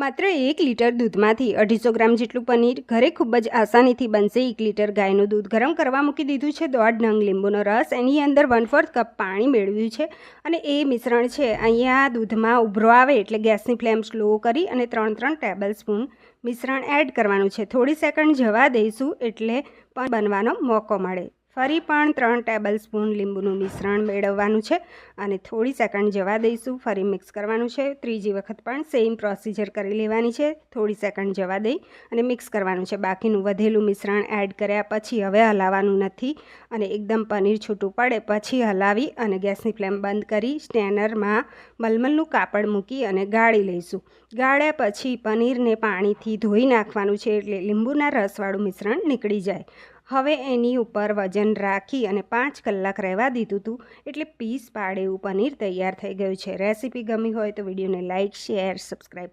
માત્ર એક લીટર દૂધમાંથી અઢીસો ગ્રામ જેટલું પનીર ઘરે ખૂબ જ આસાનીથી બનશે. એક લીટર ગાયનું દૂધ ગરમ કરવા મૂકી દીધું છે. દોઢ નંગ લીંબુનો રસ, એની અંદર વન ફોર્થ કપ પાણી મેળવ્યું છે અને એ મિશ્રણ છે. અહીંયા દૂધમાં ઉભરો આવે એટલે ગેસની ફ્લેમ સ્લો કરી અને ત્રણ ત્રણ ટેબલ સ્પૂન મિશ્રણ એડ કરવાનું છે. થોડી સેકન્ડ જવા દઈશું એટલે પણ બનવાનો મોકો મળે. ફરી પણ ત્રણ ટેબલ સ્પૂન લીંબુનું મિશ્રણ મેળવવાનું છે અને થોડી સેકન્ડ જવા દઈશું. ફરી મિક્સ કરવાનું છે. ત્રીજી વખત પણ સેમ પ્રોસિજર કરી લેવાની છે. થોડી સેકન્ડ જવા દઈ અને મિક્સ કરવાનું છે. બાકીનું વધેલું મિશ્રણ એડ કર્યા પછી હવે હલાવવાનું નથી અને એકદમ પનીર છૂટું પડે પછી હલાવી અને ગેસની ફ્લેમ બંધ કરી સ્ટેનરમાં મલમલનું કાપડ મૂકી અને ગાળી લઈશું. ગાળ્યા પછી પનીરને પાણીથી ધોઈ નાખવાનું છે એટલે લીંબુના રસવાળું મિશ્રણ નીકળી જાય. હવે એની ઉપર વજન રાખી અને પાંચ કલાક રહેવા દીધું હતું એટલે પીસ પાડે એવું પનીર તૈયાર થઈ ગયું છે. રેસીપી ગમી હોય તો વિડીયોને લાઇક શેર, સબસ્ક્રાઈબ